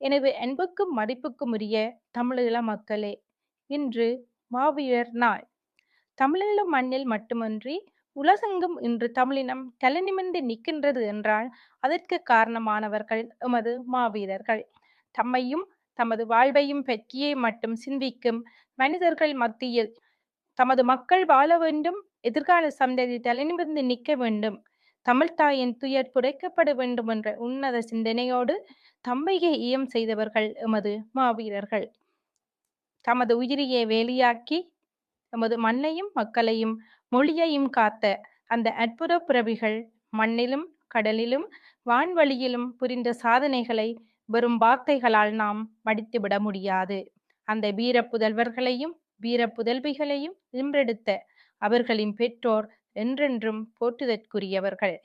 எனவே அன்புக்கும் மதிப்புக்கும் உரிய தமிழீழ மக்களே இன்று மாவீரர் நாள். தமிழீழ மண்ணில் மட்டுமன்றி உலகெங்கும் இன்று தமிழினம் தலைநிமிர்ந்து நிற்கின்றது என்றால் அதற்கு காரணமானவர்கள் எமது மாவீரர்கள். தம்மையும் தமது வாழ்வையும் பற்றியே மட்டும் சிந்திக்கும் மனிதர்கள் மத்தியில் தமது மக்கள் வாழ வேண்டும் எதிர்கால சந்ததி தலைநிமிர்ந்து நிற்க வேண்டும். தமிழ்த்தாயின் துயர் புடைக்கப்பட வேண்டும் என்ற உன்னத சிந்தனையோடு தம்பையை ஈயம் செய்தவர்கள் எமது மாவீரர்கள். தமது உயிரியை வேலியாக்கி எமது மண்ணையும் மக்களையும் மொழியையும் காத்த அந்த அற்புத பிறவிகள் மண்ணிலும் கடலிலும் வான்வழியிலும் புரிந்த சாதனைகளை வெறும் வார்த்தைகளால் நாம் மடித்துவிட முடியாது. அந்த வீர புதல்வர்களையும் வீர புதல்விகளையும் இன்றெடுத்த அவர்களின் பெற்றோர் என்றென்றும் போற்றுதற்குரியவர்கள்.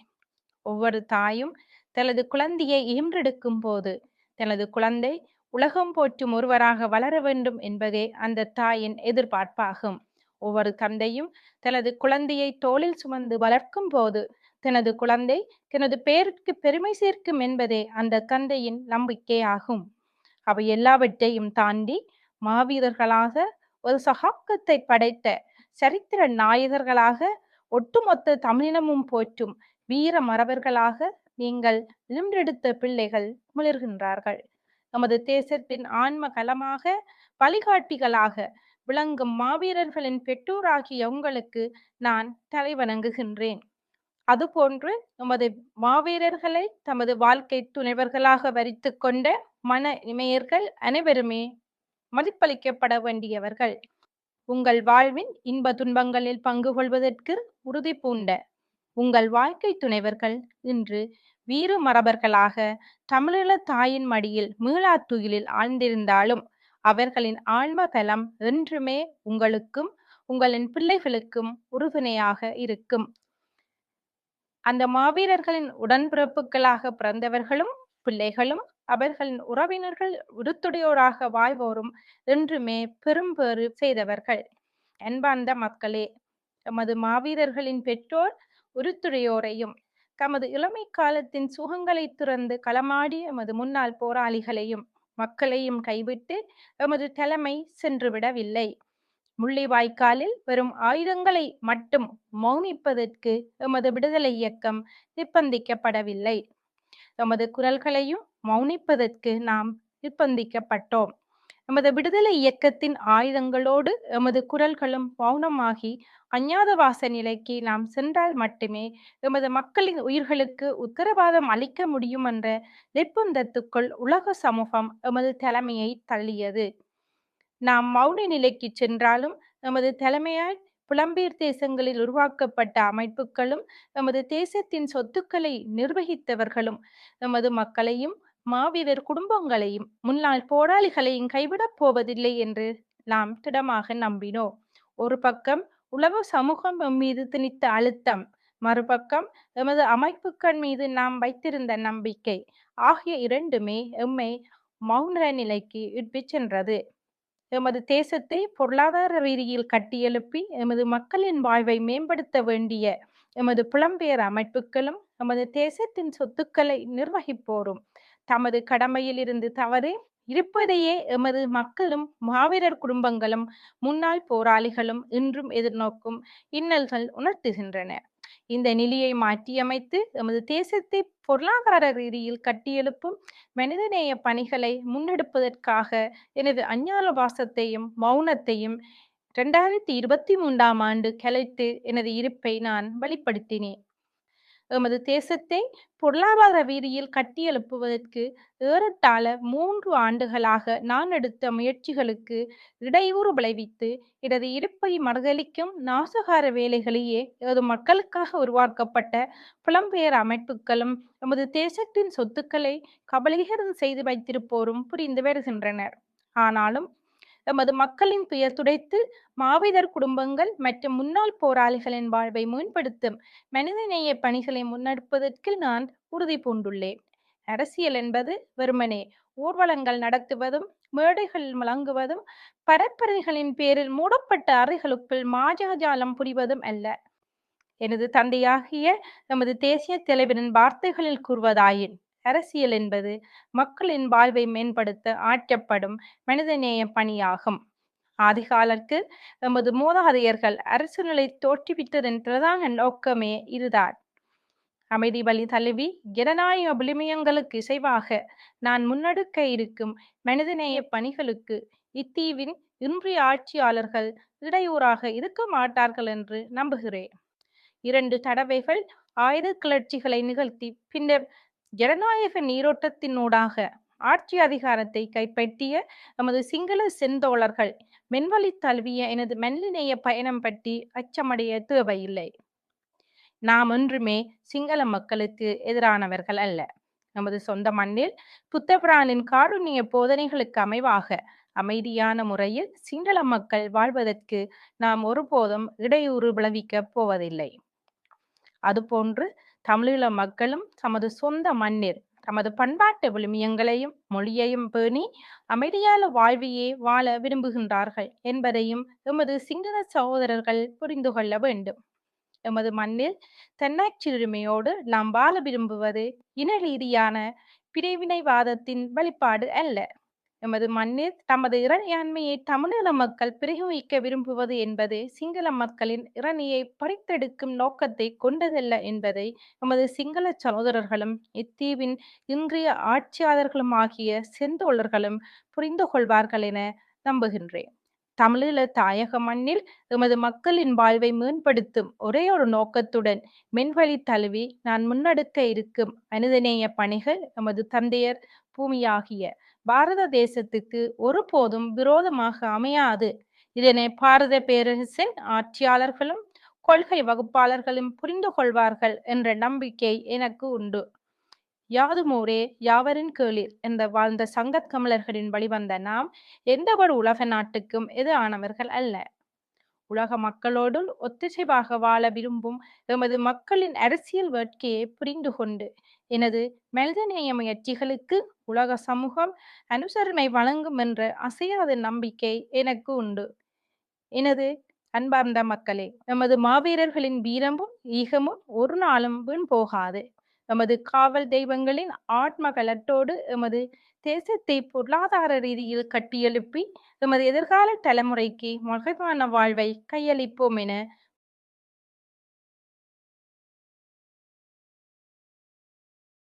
ஒவ்வொரு தாயும் தனது குழந்தையை ஈன்றெடுக்கும் போது தனது குழந்தை உலகம் போற்றும் ஒருவராக வளர வேண்டும் என்பதே அந்த தாயின் எதிர்பார்ப்பாகும். ஒவ்வொரு தந்தையும் தனது குழந்தையை தோளில் சுமந்து வளர்க்கும் போது தனது குழந்தை தனது பெயருக்கு பெருமை சேர்க்கும் என்பதே அந்த தந்தையின் நம்பிக்கையாகும். அவை எல்லாவற்றையும் தாண்டி மாவீரர்களாக ஒரு சகாப்தத்தை படைத்த சரித்திர நாயகர்களாக ஒட்டுமொத்த தமிழினமும் போற்றும் வீர மரபர்களாக நீங்கள் நின்றெடுத்த பிள்ளைகள் மிளர்கின்றார்கள். நமது தேசத்தின் ஆன்ம கலமாக வழிகாட்டிகளாக விளங்கும் மாவீரர்களின் பெற்றோராகிய உங்களுக்கு நான் தலைவணங்குகின்றேன் அதுபோன்று நமது மாவீரர்களை தமது வாழ்க்கை துணைவர்களாக வரித்து கொண்ட மன இமையர்கள் அனைவருமே மதிப்பளிக்கப்பட வேண்டியவர்கள். உங்கள் வாழ்வின் இன்ப துன்பங்களில் பங்கு கொள்வதற்கு உறுதி பூண்ட உங்கள் வாழ்க்கை துணைவர்கள் இன்று வீறு மரபர்களாக தமிழீழ தாயின் மடியில் மீளாத்துயிலில் ஆழ்ந்திருந்தாலும் அவர்களின் ஆழ்ம பலம் என்றுமே உங்களுக்கும் உங்களின் பிள்ளைகளுக்கும் உறுதுணையாக இருக்கும். அந்த மாவீரர்களின் உடன்பிறப்புகளாக பிறந்தவர்களும் பிள்ளைகளும் அவர்களின் உறவினர்கள் உருத்துடையோராக வாழ்வோரும் என்றுமே பெரும்பேறு செய்தவர்கள். அன்பார்ந்த மக்களே எமது மாவீரர்களின் பெற்றோர் உருத்துடையோரையும் தமது இளமை காலத்தின் சுகங்களை துறந்து களமாடிய எமது முன்னாள் போராளிகளையும் மக்களையும் கைவிட்டு எமது தலைமை சென்றுவிடவில்லை. முள்ளிவாய்க்காலில் வெறும் ஆயுதங்களை மட்டும் மௌனிப்பதற்கு எமது விடுதலை இயக்கம் நிர்பந்திக்கப்படவில்லை. நமது குரல்களையும் மௌனிப்பதற்கு நாம் நிர்பந்திக்கப்பட்டோம் எமது விடுதலை இயக்கத்தின் ஆயுதங்களோடு எமது குரல்களும் மௌனமாகி அஞ்ஞாதவாச நிலைக்கு நாம் சென்றால் மட்டுமே எமது மக்களின் உயிர்களுக்கு உத்தரவாதம் அளிக்க முடியும் என்ற நிர்பந்தத்துக்குள் உலக சமூகம் எமது தலைமையை தள்ளியது. நாம் மௌன நிலைக்கு சென்றாலும் எமது தலைமையால் புலம்பெயர் தேசங்களில் உருவாக்கப்பட்ட அமைப்புகளும் நமது தேசத்தின் சொத்துக்களை நிர்வகித்தவர்களும் நமது மக்களையும் மாவீரர் குடும்பங்களையும் முன்னாள் போராளிகளையும் கைவிடப் போவதில்லை என்று நாம் திடமாக நம்பினோம். ஒரு பக்கம் உலக சமூகம் மீது திணித்த அழுத்தம் மறுபக்கம் எமது அமைப்புகள் மீது நாம் வைத்திருந்த நம்பிக்கை ஆகிய இரண்டுமே எம்மை மௌன நிலைக்கு இட்டு சென்றது. எமது தேசத்தை பொருளாதார ரீதியில் கட்டியெழுப்பி எமது மக்களின் வாழ்வை மேம்படுத்த வேண்டிய எமது புலம்பெயர் அமைப்புகளும் எமது தேசத்தின் சொத்துக்களை நிர்வகிப்போரும். தமது கடமையில் இருந்து தவறி இருப்பதையே எமது மக்களும் மாவீரர் குடும்பங்களும் முன்னாள் போராளிகளும் இன்றும் எதிர்நோக்கும் இன்னல்கள் உணர்த்துகின்றன. இந்த நிலையை மாற்றியமைத்து எமது தேசத்தை பொருளாதார ரீதியில் கட்டியெழுப்பும் மனிதநேய பணிகளை முன்னெடுப்பதற்காக எனது அஞ்ஞான வாசத்தையும் மௌனத்தையும் இரண்டாயிரத்தி இருபத்தி மூன்றாம் ஆண்டு கலைத்து எனது இருப்பை நான் வெளிப்படுத்தினேன். எமது தேசத்தை பொருளாதார ரீதியில் கட்டியெழுப்புவதற்கு ஏறத்தாழ மூன்று ஆண்டுகளாக நான் எடுத்த முயற்சிகளுக்கு இடையூறு விளைவித்து எனது இருப்பை மறுதளிக்கும் நாசகார வேலைகளையே எனது மக்களுக்காக உருவாக்கப்பட்ட புலம்பெயர் அமைப்புகளும் எமது தேசத்தின் சொத்துக்களை கபலீகரம் செய்து வைத்திருப்போரும் புரிந்து வருகின்றனர். ஆனாலும் எமது மக்களின் துயர் துடைத்து மாவீரர் குடும்பங்கள் மற்றும் முன்னாள் போராளிகளின் வாழ்வை மேம்படுத்தும் மனிதநேய பணிகளை முன்னெடுப்பதற்கு நான் உறுதி பூண்டுள்ளேன். அரசியல் என்பது வெறுமனே ஊர்வலங்கள் நடத்துவதும் மேடைகள் வழங்குவதும் பரப்பரைகளின் பேரில் மூடப்பட்ட அறைகளுக்குள் மாஜாஜாலம் புரிவதும் அல்ல. எனது தந்தையாகிய நமது தேசிய தலைவரின் வார்த்தைகளில் கூறுவதாயின் அரசியல் என்பது மக்களின் வாழ்வை மேம்படுத்த ஆற்றப்படும் மனிதநேய பணியாகும். ஆதிகாலத்து எமது மூதாதையர்கள் அரசு நிலை தோற்றுவித்ததன் பிரதான நோக்கமே இதுதான். அமைதி வழி தழுவி ஜனநாயக விழுமியங்களுக்கு இசைவாக நான் முன்னெடுக்க இருக்கும் மனிதநேய பணிகளுக்கு இத்தீவின் இன்றைய ஆட்சியாளர்கள் இடையூறாக இருக்க மாட்டார்கள் என்று நம்புகிறேன். இரண்டு தடவைகள் ஆயுத கிளர்ச்சிகளை நிகழ்த்தி பின்னர் ஜனநாயக நீரோட்டத்தினூடாக ஆட்சி அதிகாரத்தை கைப்பற்றிய நமது சிங்கள செந்தோழர்கள் மென்வழி தழுவிய எனது மனிதநேய பயணம் பற்றி அச்சமடைய தேவையில்லை. நாம் ஒன்றுமே சிங்கள மக்களுக்கு எதிரானவர்கள் அல்ல. நமது சொந்த மண்ணில் புத்தபிரானின் காருண்ய போதனைகளுக்கு அமைவாக அமைதியான முறையில் சிங்கள மக்கள் வாழ்வதற்கு நாம் ஒருபோதும் இடையூறு விளைவிக்கப் போவதில்லை. அதுபோன்று தமிழீழ மக்களும் தமது சொந்த மண்ணில் தமது பண்பாட்டு விழுமியங்களையும் மொழியையும் பேணி அமைதியான வாழ்வையே வாழ விரும்புகின்றார்கள் என்பதையும் எமது சிங்கள சகோதரர்கள் புரிந்து கொள்ள வேண்டும். எமது மண்ணில் தன்னாட்சியுரிமையோடு நாம் வாழ விரும்புவது இன ரீதியான பிரிவினைவாதத்தின் வெளிப்பாடு அல்ல. எமது மண்ணில் தமது இறையாண்மையை தமிழீழ மக்கள் பிரயோகிக்க விரும்புவது என்பது சிங்கள மக்களின் இரணியை பறித்தெடுக்கும் நோக்கத்தை கொண்டதல்ல என்பதை எமது சிங்கள சகோதரர்களும் இத்தீவின் இன்றைய ஆட்சியாளர்களும் ஆகிய செந்தோழர்களும் புரிந்து கொள்வார்கள் என நம்புகின்றேன். தமிழீழ தாயக மண்ணில் எமது மக்களின் வாழ்வை மேம்படுத்தும் ஒரே ஒரு நோக்கத்துடன் மென்வழி தழுவி நான் முன்னெடுக்க இருக்கும் மனிதநேய பணிகள் எமது தந்தையர் பூமியாகிய பாரத தேசத்துக்கு ஒருபோதும் விரோதமாக அமையாது. இதனை பாரத பேரரசின் ஆட்சியாளர்களும் கொள்கை வகுப்பாளர்களும் புரிந்து கொள்வார்கள் என்ற நம்பிக்கை எனக்கு உண்டு. யாதுமூரே யாவரின் கீழில் என்ற வாழ்ந்த சங்கத் கமலர்களின் வழிவந்த நாம் எந்த ஒரு உலக நாட்டுக்கும் எதிரானவர்கள் அல்ல? உலக மக்களோடு ஒத்திசைவாக வாழ விரும்பும் எமது மக்களின் அரசியல் வேட்கையை புரிந்து கொண்டு எனது மனிதநேய முயற்சிகளுக்கு உலக சமூகம் அனுசரணை வழங்கும் என்ற அசையாத நம்பிக்கை எனக்கு உண்டு. எனது அன்பார்ந்த மக்களே எமது மாவீரர்களின் வீரமும் ஈகமும் ஒரு நாளும் வீண் போகாது. எமது காவல் தெய்வங்களின் ஆத்மகளத்தோடு எமது தேசத்தை பொருளாதார ரீதியில் கட்டியெழுப்பி எமது எதிர்கால தலைமுறைக்கு மகிழ்வான வாழ்வை கையளிப்போம் என